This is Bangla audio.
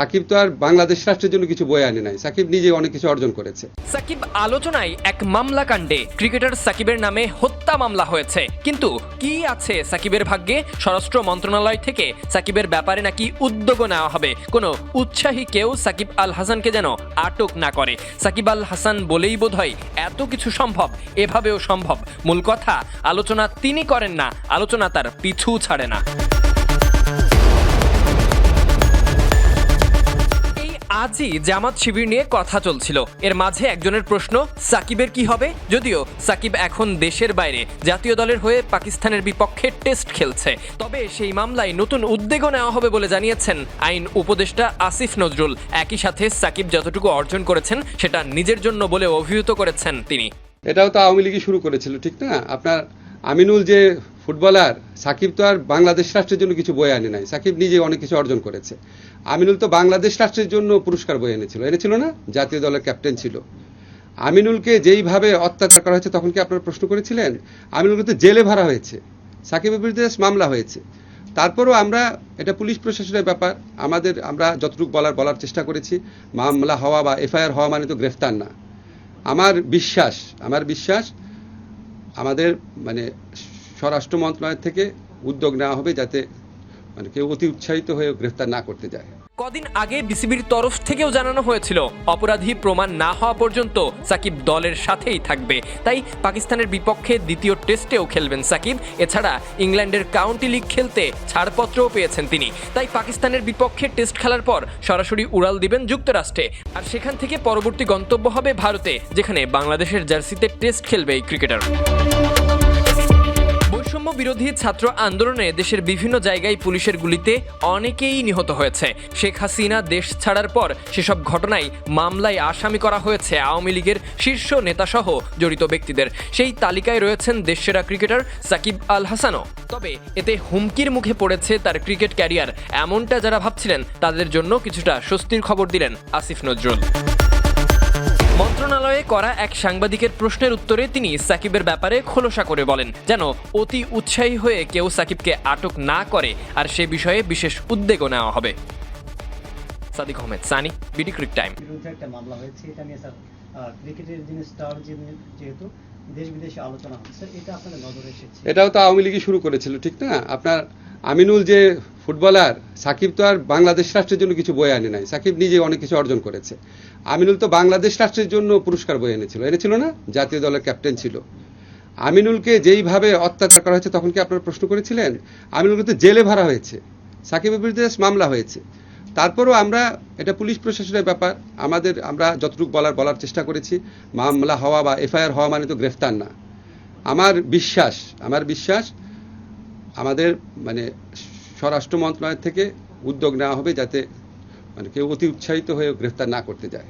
সাকিব তো আর বাংলাদেশ রাষ্ট্রের জন্য কিছু বয়ে আনে নাই। সাকিব নিজে অনেক কিছু অর্জন করেছে। সাকিব আলোচনায় এক মামলা কাণ্ডে ক্রিকেটার সাকিবের নামে হত্যা মামলা হয়েছে। কিন্তু কি আছে সাকিবের ভাগ্যে? স্বরাষ্ট্র মন্ত্রণালয় থেকে সাকিবের ব্যাপারে নাকি উদ্যোগও নেওয়া হবে? কোনো উৎসাহী কেউ সাকিব আল হাসানকে যেন আটক না করে। সাকিব আল হাসান বলেই বোধহয় এত কিছু সম্ভব, এভাবেও সম্ভব। মূল কথা, আলোচনা তিনি করেন না, আলোচনা তার পিছু ছাড়ে না। আজই জামাত শিবির নিয়ে কথা চলছিল। এর মাঝে একজনের প্রশ্ন, সাকিবের কি হবে? যদিও সাকিব এখন দেশের বাইরে, জাতীয় দলের হয়ে পাকিস্তানের বিপক্ষে টেস্ট খেলছে। তবে সেই মামলায় নতুন উদ্যোগও নেওয়া হবে বলে জানিয়েছেন আইন উপদেষ্টা আসিফ নজরুল। একই সাথে সাকিব যতটুকু অর্জন করেছেন, সেটা নিজের জন্য বলে অভিহিত করেছেন তিনি। এটাও তো আওয়ামী লীগই শুরু করেছিল, ঠিক না? আপনার আমিনুল যে ফুটবলার, সাকিব তো আর বাংলাদেশ রাষ্ট্রের জন্য কিছু বয়ে আনে নাই। সাকিব নিজে অনেক কিছু অর্জন করেছে। আমিনুল তো বাংলাদেশ রাষ্ট্রের জন্য পুরস্কার বয়ে এনেছিল। এনেছিল না? জাতীয় দলের ক্যাপ্টেন ছিল। আমিনুলকে যেইভাবে অত্যাচার করা হয়েছে, তখন কি আপনারা প্রশ্ন করেছিলেন? আমিনুলকে তো জেলে ভরা হয়েছে। সাকিবের বিরুদ্ধে মামলা হয়েছে। তারপরও আমরা, এটা পুলিশ প্রশাসনের ব্যাপার, আমাদের, আমরা যতটুকু বলার বলার চেষ্টা করেছি, মামলা হওয়া বা এফআইআর হওয়া মানে তো গ্রেফতার না। আমার বিশ্বাস আমার বিশ্বাস আমাদের মানে স্বরাষ্ট্র মন্ত্রণালয় থেকে উদ্যোগ নেওয়া হবে যাতে মানে কেউ অতি উৎসাহিত হয়ে গ্রেফতার না করতে যায়। কদিন আগে বিসিবির তরফ থেকেও জানানো হয়েছিল, অপরাধী প্রমাণ না হওয়া পর্যন্ত সাকিব দলের সাথেই থাকবে। তাই পাকিস্তানের বিপক্ষে দ্বিতীয় টেস্টেও খেলবেন সাকিব। এছাড়া ইংল্যান্ডের কাউন্টি লিগ খেলতে ছাড়পত্রও পেয়েছেন তিনি। তাই পাকিস্তানের বিপক্ষে টেস্ট খেলার পর সরাসরি উড়াল দিবেন যুক্তরাষ্ট্রে। আর সেখান থেকে পরবর্তী গন্তব্য হবে ভারতে, যেখানে বাংলাদেশের জার্সিতে টেস্ট খেলবে এই ক্রিকেটার বৈষম্য বিরোধী ছাত্র আন্দোলনে দেশের বিভিন্ন জায়গায় পুলিশের গুলিতে অনেকেই নিহত হয়েছে। শেখ হাসিনা দেশ ছাড়ার পর সেসব ঘটনায় মামলায় আসামি করা হয়েছে আওয়ামী লীগের শীর্ষ নেতাসহ জড়িত ব্যক্তিদের। সেই তালিকায় রয়েছেন দেশসেরা ক্রিকেটার সাকিব আল হাসানও। তবে এতে হুমকির মুখে পড়েছে তার ক্রিকেট ক্যারিয়ার। এমনটা যারা ভাবছিলেন, তাদের জন্য কিছুটা স্বস্তির খবর দিলেন আসিফ নজরুল। মন্ত্রণালয়ে করা এক সাংবাদিকের প্রশ্নের উত্তরে তিনি সাকিবের ব্যাপারে খোলসা করে বলেন যেন অতি উৎসাহী হয়ে কেউ সাকিবকে আটক না করে আর সে বিষয়ে বিশেষ উদ্যোগও নেওয়া হবে। Sadik Ahmed Sani BD cric time. একটা মামলা হয়েছে এটা নিয়ে স্যার ক্রিকেটের যিনি স্টার যেহেতু দেশ বিদেশে আলোচনা হচ্ছে এটা আপনাদের নজরে এসেছে? এটাও তো আওয়ামী লীগই শুরু করেছিল ঠিক না? আপনার আমিনুল যে ফুটবলার সাকিব তো আর বাংলাদেশ রাষ্ট্রের জন্য কিছু বয়ে আনে নাই। সাকিব নিজে অনেক কিছু অর্জন করেছে। আমিনুল তো বাংলাদেশ রাষ্ট্রের জন্য পুরস্কার বয়ে এনেছিল। এনেছিল না? জাতীয় দলের ক্যাপ্টেন ছিল। আমিনুলকে যেইভাবে অত্যাচার করা হয়েছে, তখন কি আপনারা প্রশ্ন করেছিলেন? আমিনুলকে তো জেলে ভরা হয়েছে। সাকিবের বিরুদ্ধে মামলা হয়েছে। তারপরও আমরা, এটা পুলিশ প্রশাসনের ব্যাপার, আমাদের, আমরা যতটুকু বলার বলার চেষ্টা করেছি, মামলা হওয়া বা এফআইআর হওয়া মানে তো গ্রেফতার না। আমার বিশ্বাস আমার বিশ্বাস, আমাদের মানে স্বরাষ্ট্র মন্ত্রণালয় থেকে উদ্যোগ নেওয়া হবে যাতে মানে কেউ অতি উৎসাহিত হয়ে গ্রেফতার না করতে যায়।